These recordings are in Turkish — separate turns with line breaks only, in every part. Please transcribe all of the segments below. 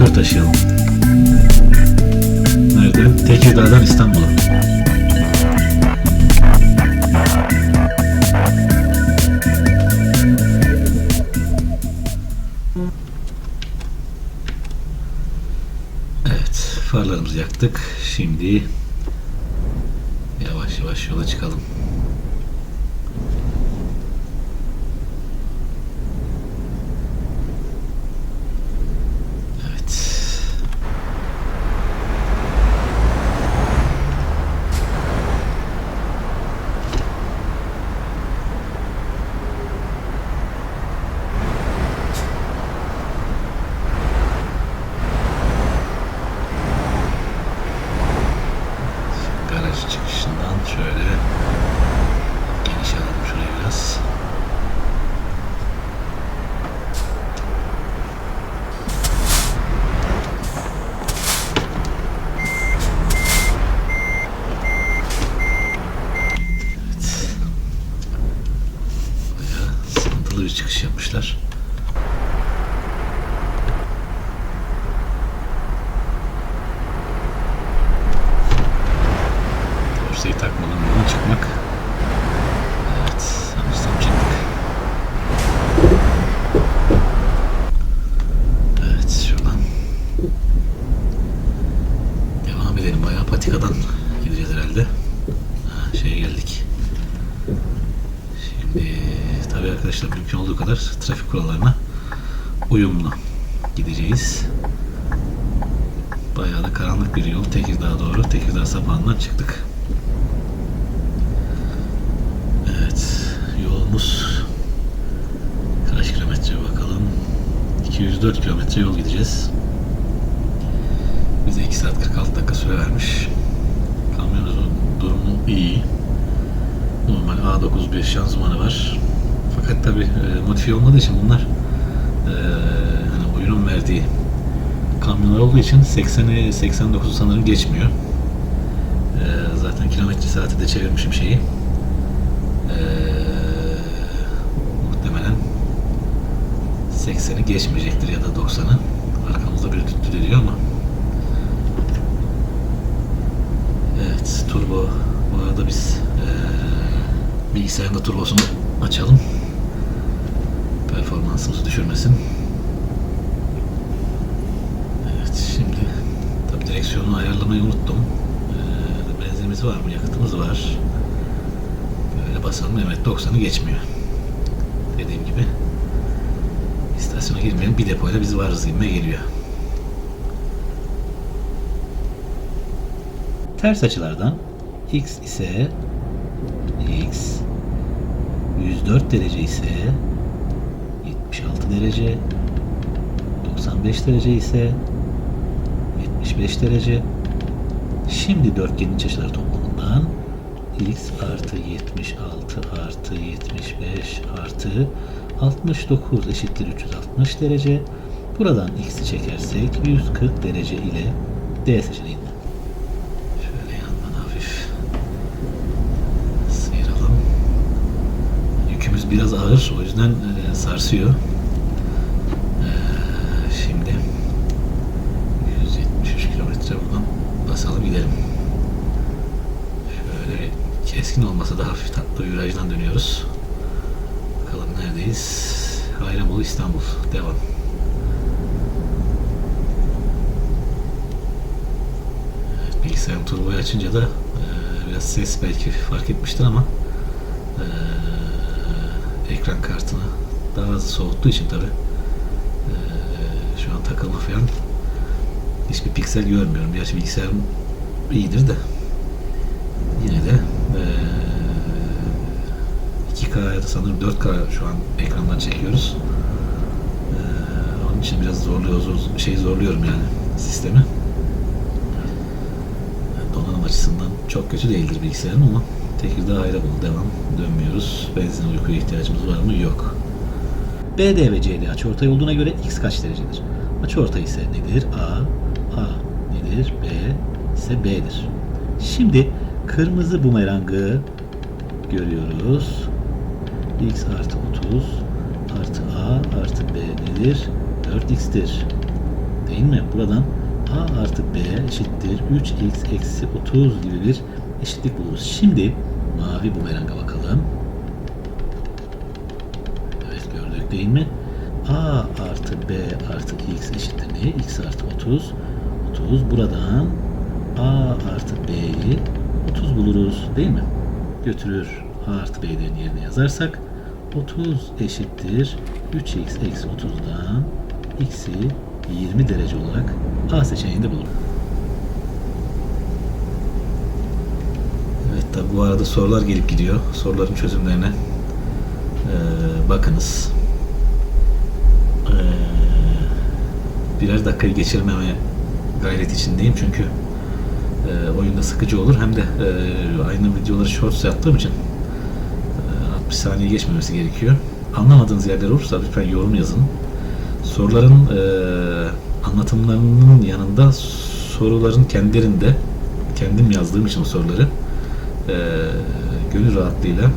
traktör taşıyalım. Nereden? Tekirdağ'dan İstanbul'a. Evet, farlarımızı yaktık. Şimdi yavaş yavaş yola çıkalım. Evet. Garaj çıkışından şöyle geniş alalım şurayı biraz. Evet. Bayağı sıkıntılı bir çıkış yapmışlar. Dorseyi takmadan buradan çıkmak. Evet, sanırsam çıktık. Evet, şuradan devam edelim. Bayağı patikadan gideceğiz herhalde. Ha, şeye geldik. Şimdi tabii arkadaşlar mümkün olduğu kadar trafik kurallarına uyumlu gideceğiz. Bayağı da karanlık bir yol. Tekirdağ'a doğru. Tekirdağ sapağından çıktık. Evet. Yolumuz kaç kilometre bakalım. 204 kilometre yol gideceğiz. Bize 2 saat 46 dakika süre vermiş. Kamyonun durumu iyi. Normal A9 bir şanzımanı var. Fakat tabi modifiye olmadığı için bunlar e, hani oyunun verdiği kamyonlar olduğu için 80'i 89'u sanırım geçmiyor. E, zaten kilometre saati de çevirmişim şeyi. E, muhtemelen 80'i geçmeyecektir ya da 90'ı. Arkamızda bir düttü ediyor ama Evet, turbo. Bu arada biz eee bilgisayarın da turbosunu açalım. Performansımızı düşürmesin. Evet, şimdi tabii direksiyonu ayarlamayı unuttum. Eee benzinimiz var mı? Yakıtımız var. Böyle basalım. Evet, 90'ı geçmiyor. Dediğim gibi. İstasyona girmeyelim. Bir depoyla biz varız gibime geliyor. Ters açılardan x ise x 104 derece ise 76 derece 95 derece ise 75 derece Şimdi dörtgenin iç açıları toplamından x artı 76 artı 75 artı 69 eşittir 360 derece. Buradan x'i çekersek 140 derece ile D seçeneğinden. Biraz ağır, o yüzden e, sarsıyor. E, şimdi 173 kilometre buradan basalım gidelim. Şöyle keskin olmasa da hafif tatlı virajdan dönüyoruz. Bakalım neredeyiz? Hayramoğlu İstanbul. Devam. Evet, bilgisayarın turboyu açınca da e, biraz ses belki fark etmiştir ama e, ekran kartını daha az soğuttuğu için tabi şu an takılma falan hiçbir piksel görmüyorum. Gerçi bilgisayarım iyidir de yine de e, 2K ya da sanırım 4K şu an ekrandan çekiyoruz. E, onun için biraz zorluyor, zor, şey zorluyorum yani sistemi. Donanım açısından çok kötü değildir bilgisayarım ama Tekirdağ Ayrabolu devam dönmüyoruz. Benzin uykuya ihtiyacımız var mı? Yok. BD ve CD açıortay olduğuna göre x kaç derecedir? Açıortay ise nedir? A, A nedir? B ise B'dir. Şimdi kırmızı bumerangı görüyoruz. x artı 30 artı A artı B nedir? 4x'tir. Değil mi? Buradan A artı B eşittir 3x eksi 30 gibi bir eşitlik buluruz. Şimdi mavi bumeranga bakalım. Evet gördük değil mi? A artı B artı x eşittir ne? x artı 30. 30 buradan A artı B'yi 30 buluruz değil mi? Götürür A artı B'lerin yerine yazarsak 30 eşittir 3x eksi 30'dan x'i 20 derece olarak A seçeneğinde bulur. Evet tabi bu arada sorular gelip gidiyor. Soruların çözümlerine eee, bakınız. Birer dakikayı geçirmemeye gayret içindeyim çünkü eee, oyunda sıkıcı olur hem de eee, aynı videoları shorts yaptığım için eee, 60 saniye geçmemesi gerekiyor. Anlamadığınız yerler olursa lütfen yorum yazın. Soruların eee, anlatımlarının yanında soruların kendilerinde kendim yazdığım için o soruları eee gönül rahatlığıyla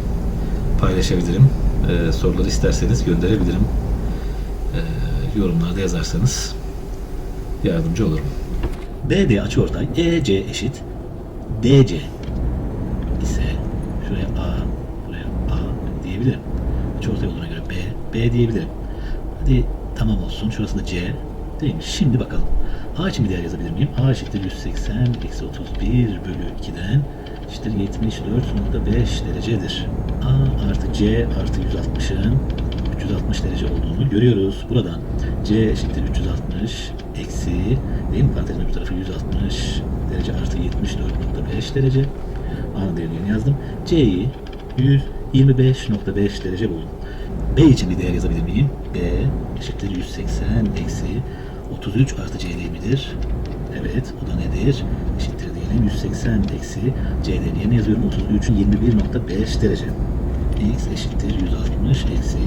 paylaşabilirim. Eee, soruları isterseniz gönderebilirim. Eee, yorumlarda yazarsanız yardımcı olurum. BD açıortay EC eşit DC ise şuraya A, buraya A diyebilirim. Açıortay olduğuna göre B, B diyebilirim. Hadi tamam olsun. Şurası da C. Değil mi? Şimdi bakalım. A için bir değer yazabilir miyim? A eşittir 180 eksi 31 bölü 2'den eşittir 74.5 derecedir. A artı C artı 160'ın 360 derece olduğunu görüyoruz. Buradan C eşittir 360 eksi değil mi? Parantezin öbür tarafı 160 derece artı 74.5 derece. A'nın değerini yazdım. C'yi 125.5 derece buldum. B için bir değer yazabilir miyim? B eşittir 180 eksi 33 artı C değil midir? Evet, o da nedir? Eşittir diyelim 180 eksi C'lerin yerine yazıyorum 33'ün 21.5 derece. X eşittir 160 eksi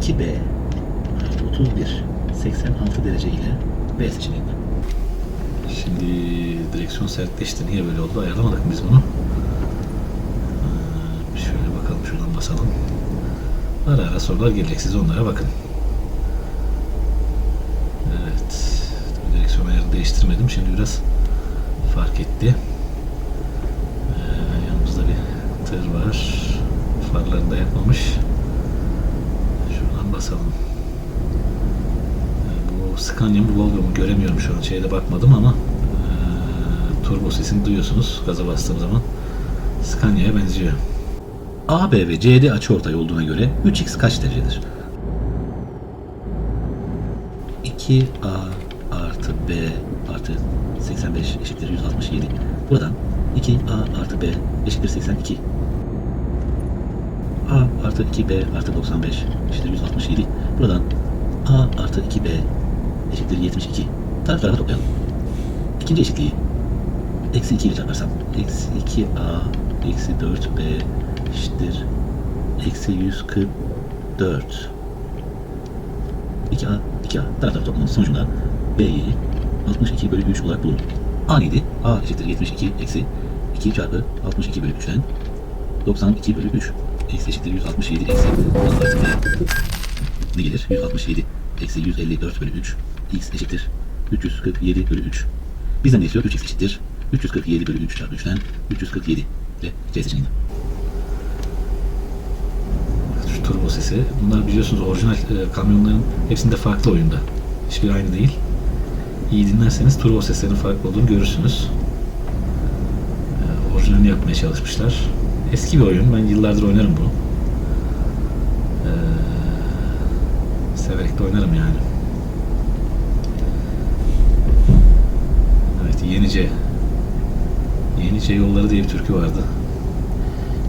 2B artı 31 86 derece ile B seçeneğinde. Şimdi direksiyon sertleşti. Niye böyle oldu? Ayarlamadık biz bunu? Ee, Şöyle bakalım şuradan basalım. Ara ara sorular gelecek. Siz onlara bakın. Evet. Direksiyon ayarını değiştirmedim. Şimdi biraz fark etti. Ee, yanımızda bir tır var. Farlarını da yakmamış. Şuradan basalım. Bu Scania mı Volvo mu göremiyorum şu an. Şeyde bakmadım ama ee, turbo sesini duyuyorsunuz gaza bastığım zaman. Scania'ya benziyor. AB ve CD açıortay olduğuna göre 3x kaç derecedir? 2A artı B artı 85 eşittir 167. Buradan 2A artı B eşittir 82. A artı 2B artı 95 eşittir 167. Buradan A artı 2B eşittir 72. Taraf tarafa toplayalım. İkinci eşitliği eksi 2 ile çarparsam eksi 2A eksi 4B eşittir eksi 144 2A 2A taraf tarafa toplamanın sonucunda B'yi 62 bölü 3 olarak bulurum. A neydi? A eşittir 72 eksi 2 çarpı 62 bölü 3'ten 92 bölü 3 eksi eşittir 167 eksi ne gelir? 167 eksi 154 bölü 3 x eşittir 347 bölü 3 bizden ne istiyor? 3x eşittir 347 bölü 3 çarpı 3'ten 347 ve C seçeneğinde. Şu turbo sesi. Bunlar biliyorsunuz orijinal e, kamyonların hepsinde farklı oyunda. Hiçbir aynı değil. İyi dinlerseniz turbo seslerinin farklı olduğunu görürsünüz. E, orijinalini yapmaya çalışmışlar. Eski bir oyun. Ben yıllardır oynarım bunu. E, severek de oynarım yani. Evet, Yenice. Yenice Yolları diye bir türkü vardı.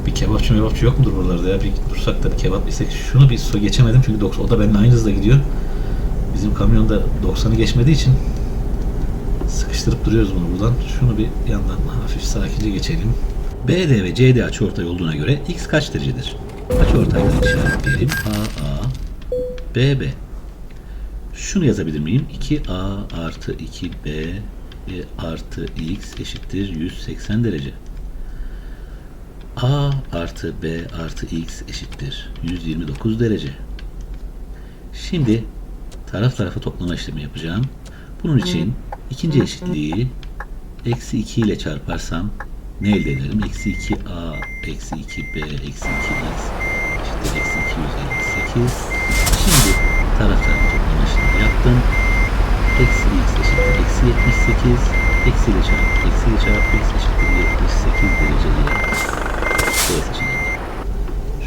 Bir kebapçı mebapçı yok mudur buralarda ya? Bir dursak da bir kebap yesek. Şunu bir so geçemedim çünkü 90, o da benimle aynı hızla gidiyor. Bizim kamyonda 90'ı geçmediği için sıkıştırıp duruyoruz bunu buradan. Şunu bir yandan hafif sakince geçelim. BD ve CD açıortay olduğuna göre x kaç derecedir? Açıortaydan işaretleyelim. AA BB şunu yazabilir miyim? 2A artı 2B e, artı X eşittir 180 derece. A artı B artı X eşittir 129 derece. Şimdi taraf tarafa toplama işlemi yapacağım. Bunun için ikinci eşitliği eksi 2 ile çarparsam ne elde ederim? Eksi 2a, eksi 2b, eksi 2x eşittir eksi 258. Şimdi taraf tarafı toplama işlemi yaptım. Eksi x eşittir eksi 78. Eksi ile çarp, eksi ile çarp x eşittir 78 derece ile B seçeneği.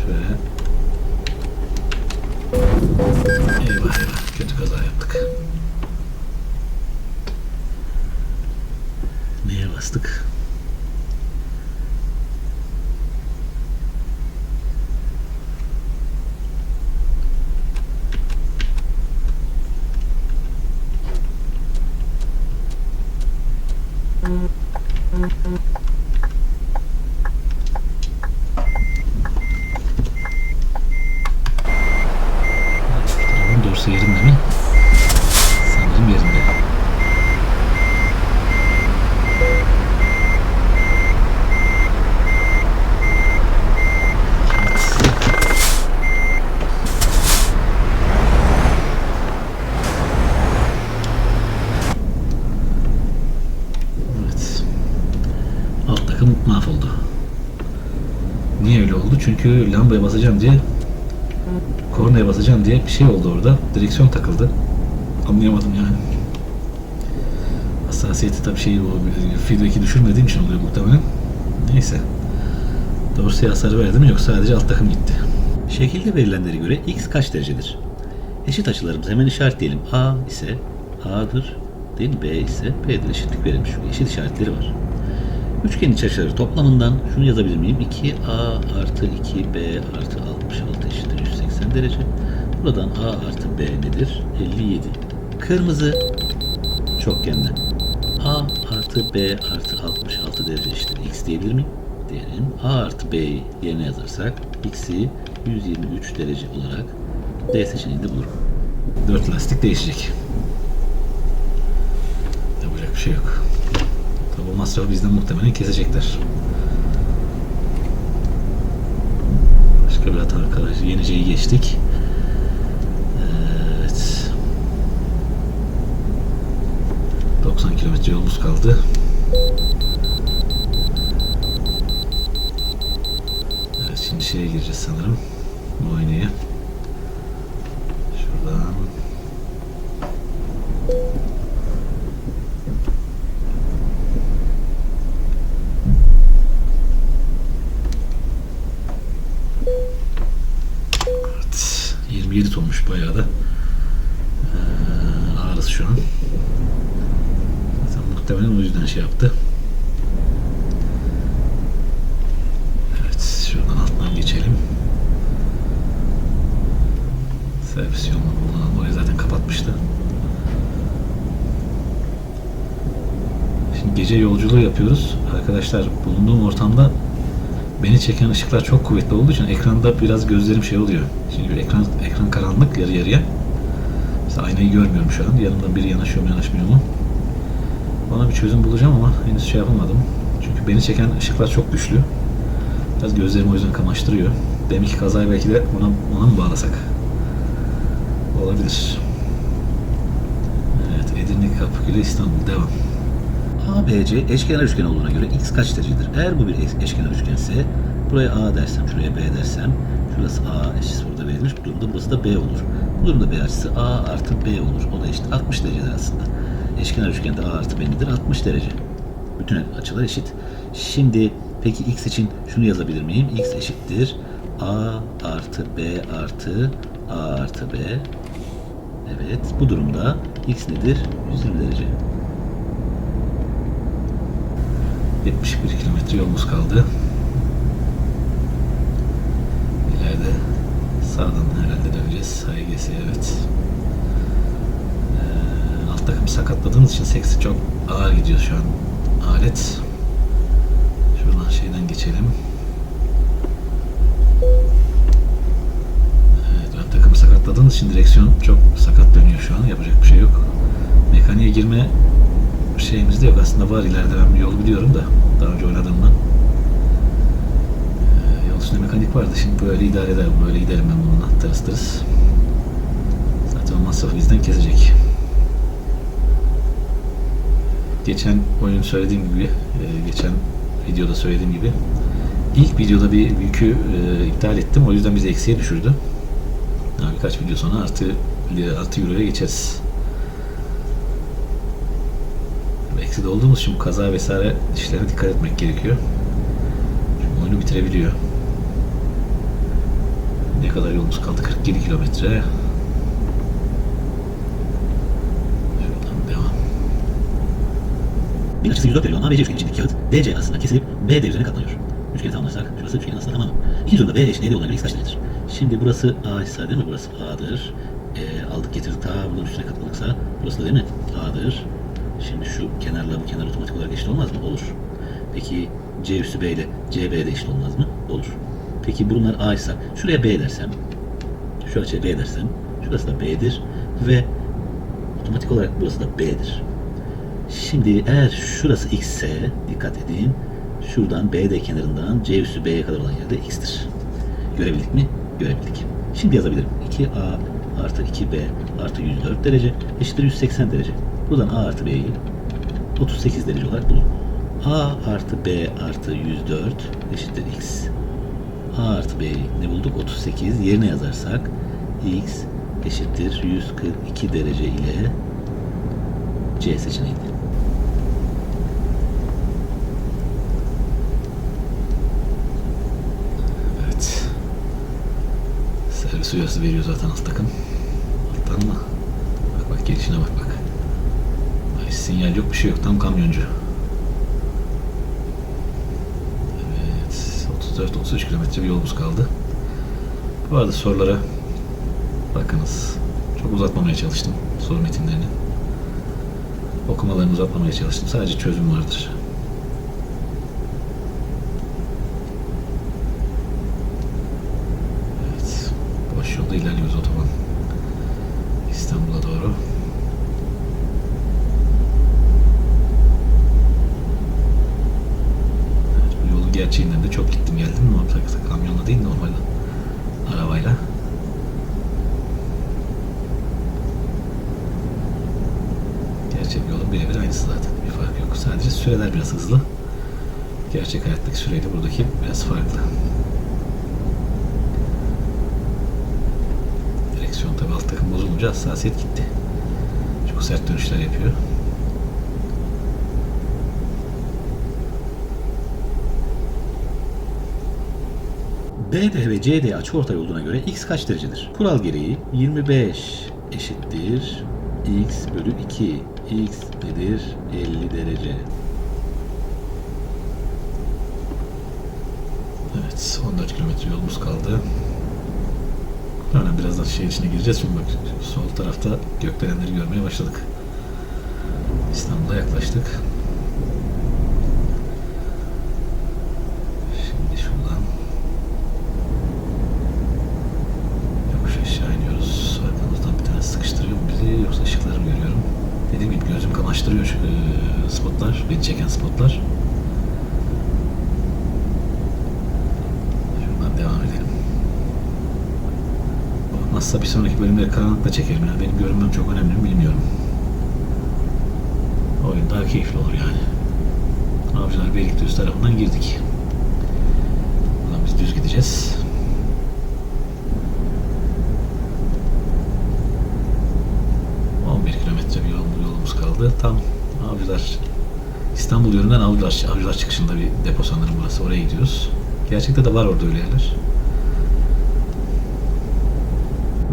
Şöyle. Eyvah eyvah. Kötü kaza yaptık. Neye bastık? Mm-hmm. Basacağım diye kornaya basacağım diye bir şey oldu orada. Direksiyon takıldı. Anlayamadım yani. Hassasiyeti tabii şey o feedback'i düşürmediğim için oluyor muhtemelen. Neyse. Dorsaya hasar verdi mi yok sadece alt takım gitti. Şekilde verilenlere göre x kaç derecedir? Eşit açılarımızı hemen işaretleyelim. A ise A'dır. Değil mi? B ise B'dir. Eşitlik verilmiş. Eşit işaretleri var. Üçgenin iç açıları toplamından şunu yazabilir miyim? 2A artı 2B artı 66 eşittir 180 derece. Buradan A artı B nedir? 57. Kırmızı çokgenden A artı B artı 66 derece eşittir X diyebilir miyim? Diyelim. A artı B'yi yerine yazarsak X'i 123 derece olarak D seçeneğinde bulurum. 4 lastik değişecek. Yapacak bir şey yok. O masrafı bizden muhtemelen kesecekler. Başka bir hata arkadaş. Yenice'yi geçtik. Evet. 90 kilometre yolumuz kaldı. Evet şimdi şeye gireceğiz sanırım. Muayeneye. Şuradan. Evet. 27 tonmuş bayağı da. Ee, ağrısı şu an. Zaten muhtemelen o yüzden şey yaptı. Evet. Şuradan alttan geçelim. Servis yolunu bulunan orayı zaten kapatmıştı. Şimdi gece yolculuğu yapıyoruz. Arkadaşlar bulunduğum ortamda beni çeken ışıklar çok kuvvetli olduğu için ekranda biraz gözlerim şey oluyor. Şimdi bir ekran ekran karanlık yarı yarıya. Mesela aynayı görmüyorum şu an. Yanımdan biri yanaşıyor mu yanaşmıyor mu? Ona bir çözüm bulacağım ama henüz şey yapamadım. Çünkü beni çeken ışıklar çok güçlü. Biraz gözlerimi o yüzden kamaştırıyor. Demek ki kazayı belki de ona, ona mı bağlasak? Olabilir. Evet, Edirne Kapıkule İstanbul devam. ABC eşkenar üçgen olduğuna göre x kaç derecedir? Eğer bu bir eş- eşkenar üçgense buraya A dersem, şuraya B dersem şurası A eşit burada verilmiş. Bu durumda burası da B olur. Bu durumda B açısı A artı B olur. O da eşit 60 derecedir aslında. Eşkenar üçgende A artı B nedir? 60 derece. Bütün açılar eşit. Şimdi peki x için şunu yazabilir miyim? x eşittir A artı B artı A artı B. Evet bu durumda x nedir? 120 derece. 71 kilometre yolumuz kaldı. İleride sağdan herhalde döneceğiz. HGS evet. Ee, alt takım sakatladığımız için seksi çok ağır gidiyor şu an alet. Şuradan şeyden geçelim. Evet, sakatladığımız için direksiyon çok sakat dönüyor şu an. Yapacak bir şey yok. Mekaniğe girme şeyimiz de yok. Aslında var ileride ben bir yol biliyorum da daha önce oynadığımdan. Ee, yol üstünde mekanik vardı. Şimdi böyle idare ederim. Böyle giderim ben bununla. Tırıs tırıs. Zaten o masrafı bizden kesecek. geçen oyun söylediğim gibi, e, geçen videoda söylediğim gibi ilk videoda bir yükü e, iptal ettim. O yüzden bizi eksiye düşürdü. Daha birkaç video sonra artı artı euroya geçeriz. Ekside olduğumuz için kaza vesaire işlerine dikkat etmek gerekiyor. Çünkü oyunu bitirebiliyor. Ne kadar yolumuz kaldı? 47 kilometre.
Bir açısı 104 derece olan ABC üçgeni içindeki kağıt DC aslında kesilip BD üzerine katlanıyor. Üçgeni tamamlarsak şurası üçgenin aslında tamamı. İkinci durumda B eşit neydi göre x kaç derecedir? Şimdi burası A ise değil mi? Burası A'dır. E, aldık getirdik ta bunun üstüne katladıksa burası da değil mi? A'dır. Şimdi şu kenarla bu kenar otomatik olarak eşit olmaz mı? Olur. Peki C üssü B ile CB de eşit olmaz mı? Olur. Peki bunlar A ise şuraya B dersem şu açıya B dersem şurası da B'dir ve otomatik olarak burası da B'dir. Şimdi eğer şurası x ise dikkat edin. Şuradan BD kenarından C üssü B'ye kadar olan yerde x'tir. Görebildik mi? Görebildik. Şimdi yazabilirim. 2A artı 2B artı 104 derece eşittir 180 derece. Buradan A artı B'yi 38 derece olarak bulun. A artı B artı 104 eşittir x. A artı B'yi ne bulduk? 38. Yerine yazarsak x eşittir 142 derece ile C seçeneği.
Evet. Servis uyarısı veriyor zaten alt takım. Alttan mı? Bak bak gelişine bak bak. Ay, sinyal yok bir şey yok. Tam kamyoncu. Evet. 34-33 kilometre bir yolumuz kaldı. Bu arada sorulara bakınız. Çok uzatmamaya çalıştım soru metinlerini. Okumalarını uzatmamaya çalıştım. Sadece çözüm vardır. Evet. Yolda ilerliyoruz otoban. İstanbul'a doğru. Evet, bu yolun gerçeğinden de çok gittim geldim. Normal kamyonla değil normal arabayla. Gerçek yolun birebir aynısı zaten. Bir fark yok. Sadece süreler biraz hızlı. Gerçek hayattaki süreyle buradaki biraz farklı. Direksiyon tabi bozulunca hassasiyet gitti. Çok sert dönüşler yapıyor.
BD ve CD açıortay olduğuna göre x kaç derecedir? Kural gereği 25 eşittir x bölü 2. x nedir? 50 derece.
Evet 14 kilometre yolumuz kaldı. Hemen birazdan şehir içine gireceğiz. Şimdi bak sol tarafta gökdelenleri görmeye başladık. İstanbul'a yaklaştık. Şimdi şuradan yokuş aşağı iniyoruz. Arkamızdan bir tane sıkıştırıyor mu bizi yoksa ışıkları mı görüyorum? Dediğim gibi gözüm kamaştırıyor şu, e, spotlar, beni çeken spotlar. Şuradan devam edelim. Olmazsa bir sonraki bölümleri karanlıkta çekerim. Yani benim görünmem çok önemli mi bilmiyorum. Oyun daha keyifli olur yani. Avcılar Beylikdüzü tarafından girdik. Buradan biz düz gideceğiz. ...11 kilometre bir yol, yolumuz kaldı. Tam Avcılar... İstanbul yönünden Avcılar, Avcılar çıkışında bir depo sanırım burası. Oraya gidiyoruz. Gerçekte de var orada öyle yerler.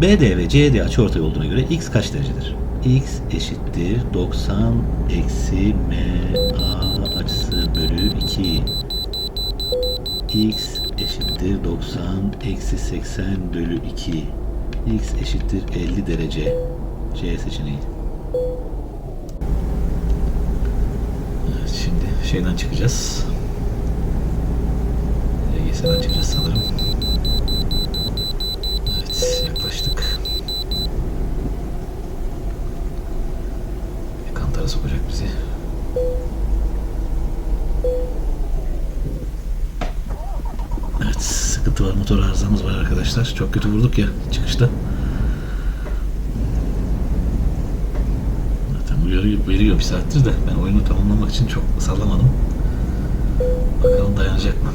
BD ve CD açıortay olduğuna göre x kaç derecedir? x eşittir 90 eksi MA açısı bölü 2. x eşittir 90 eksi 80 bölü 2. x eşittir 50 derece. C seçeneği.
Şimdi şeyden çıkacağız. LGS'den çıkacağız sanırım. Arkadaşlar. Çok kötü vurduk ya çıkışta. Zaten uyarı veriyor bir saattir de ben oyunu tamamlamak için çok sallamadım. Bakalım dayanacak mı?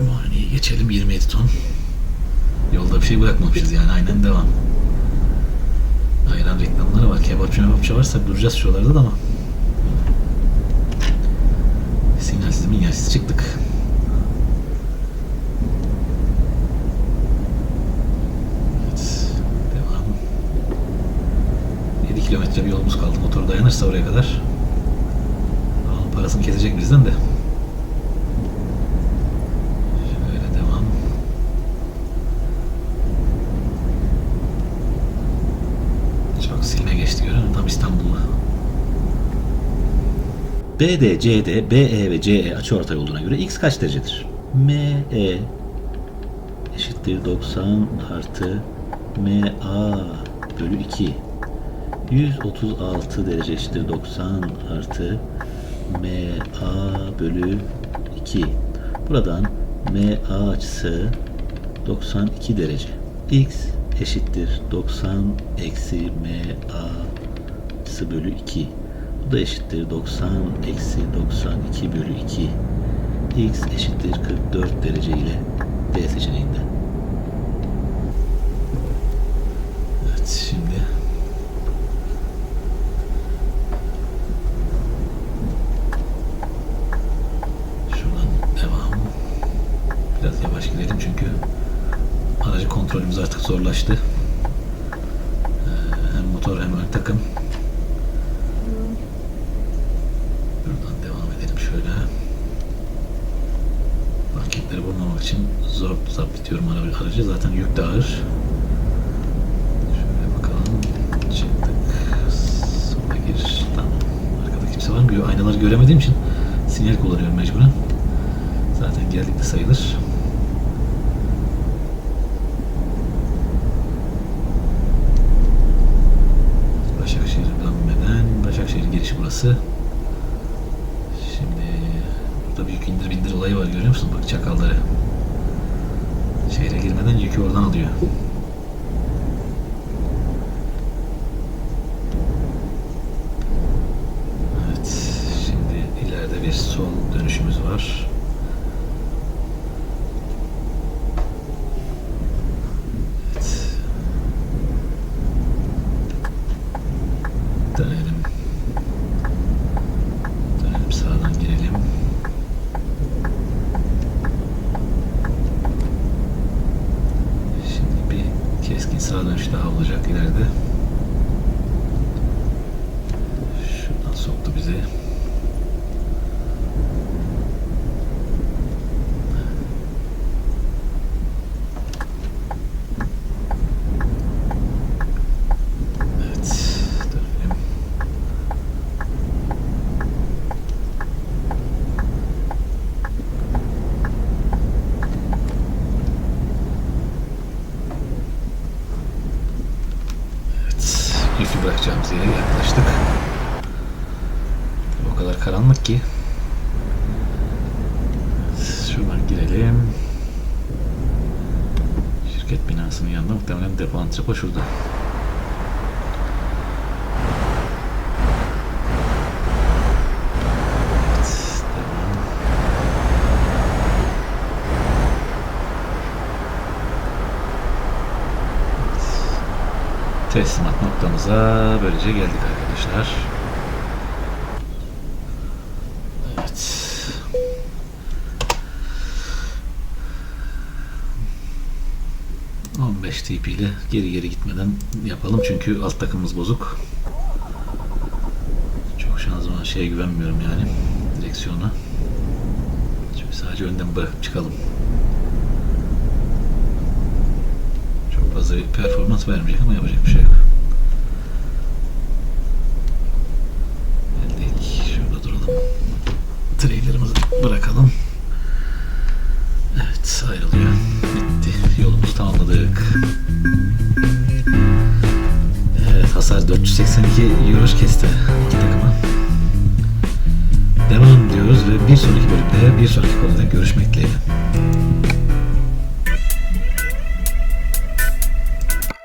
Muayeneyi geçelim 27 ton. Yolda bir şey bırakmamışız yani aynen devam. Ayran reklamları var. Kebapçı mebapçı varsa duracağız şuralarda da ama. Minyalsiz çıktık. Evet. Devam. 7 kilometre bir yolumuz kaldı. Motor dayanırsa oraya kadar. Parasını kesecek bizden de. Şöyle devam. Çok silme geçti görüyorum. Tam İstanbul'da.
BD, CD, BE ve CE açıortay olduğuna göre x kaç derecedir? ME eşittir 90 artı MA bölü 2. 136 derece eşittir 90 artı MA bölü 2. Buradan MA açısı 92 derece. X eşittir 90 eksi MA açısı bölü 2. Da eşittir 90 eksi 92 bölü 2. X eşittir 44 derece ile D seçeneğinde.
Evet şimdi şuradan devam. Biraz yavaş gidelim çünkü aracı kontrolümüz artık zorlaştı. Ee, hem motor hem ön takım. Buradan devam edelim şöyle. Paketleri bulmamak için zor zapt aracı. Zaten yük de ağır. Şöyle bakalım. Çıktık. Sola gir. Tamam. Arkada kimse var mı? Aynaları göremediğim için sinyal kullanıyorum mecburen. Zaten geldik de sayılır. Başakşehir dönmeden Başakşehir girişi burası. Büyük indir bindir olayı var görüyor musun? Bak çakalları. Şehre girmeden yükü oradan alıyor. Evet, şimdi ileride bir sol dönüşümüz var. Evet. Dönelim. Dönelim sağdan girelim. Şimdi bir keskin sağ dönüş daha olacak ileride. Şuradan soktu bizi. Evet, dönelim. Evet, yükü bırakacağımız yere yaklaştık. O kadar karanlık ki. Şuradan girelim. Şirket binasının yanında muhtemelen depo antrepo şurada. Evet, devam. Teslimat noktamıza böylece geldik arkadaşlar. Evet. ...15 TP ile geri geri gitmeden yapalım çünkü alt takımımız bozuk. Çok şanzıman şeye güvenmiyorum yani direksiyona. Şimdi sadece önden bırakıp çıkalım. Çok fazla bir performans vermeyecek ama yapacak bir şey yok. Geldik. Şurada duralım. Trailerımızı bırakalım. Evet ayrılıyor. Bitti. Yolumuzu tamamladık. Evet hasar 482 euro kesti alt takıma. Devam diyoruz ve bir sonraki bölümde bir sonraki.